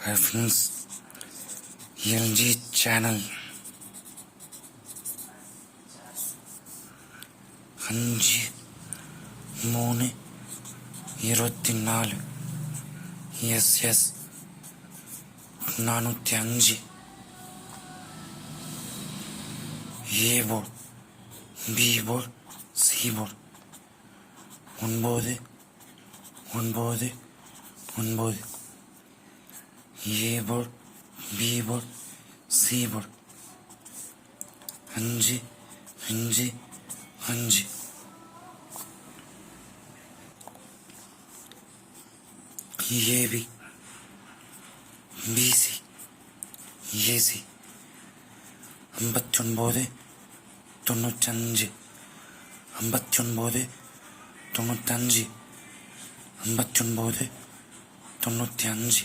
Hi friends LG channel அஞ்சு மூணு இருபத்தி நாலு எஸ் எஸ் நானூற்றி அஞ்சு A board B board C ஒன்பது ஒன்பது ஒன்பது 2볼, 2볼, 3볼. 한지, 한지, 한지. 예비, 미세, 예세. അമ്പത്തൊൻപത് തൊണ്ണൂറ്റഞ്ച് അമ്പത്തൊൻപത് തൊണ്ണൂറ്റഞ്ച് അമ്പത്തൊൻപത് തൊണ്ണൂറ്റി അഞ്ച്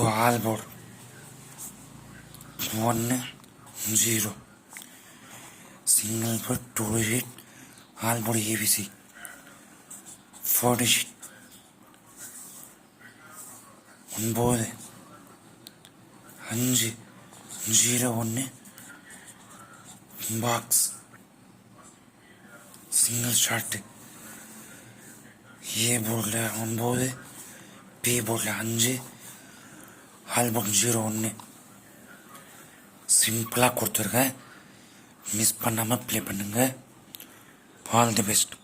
போர்டு ஒன்று zero single board two sheet all board ABC board sheet ஒன்பது அஞ்சு ஜீரோ ஒன்று பாக்ஸ் சிங்கிள் ஷாட்டு ஏ போர்டில் ஒன்பது பி போர்டில் அஞ்சு ஆல்பம் ஜீரோ ஒன்று சிம்பிளாக கொடுத்துருக்கேன் மிஸ் பண்ணாமல் ப்ளே பண்ணுங்கள் ஆல் தி பெஸ்ட்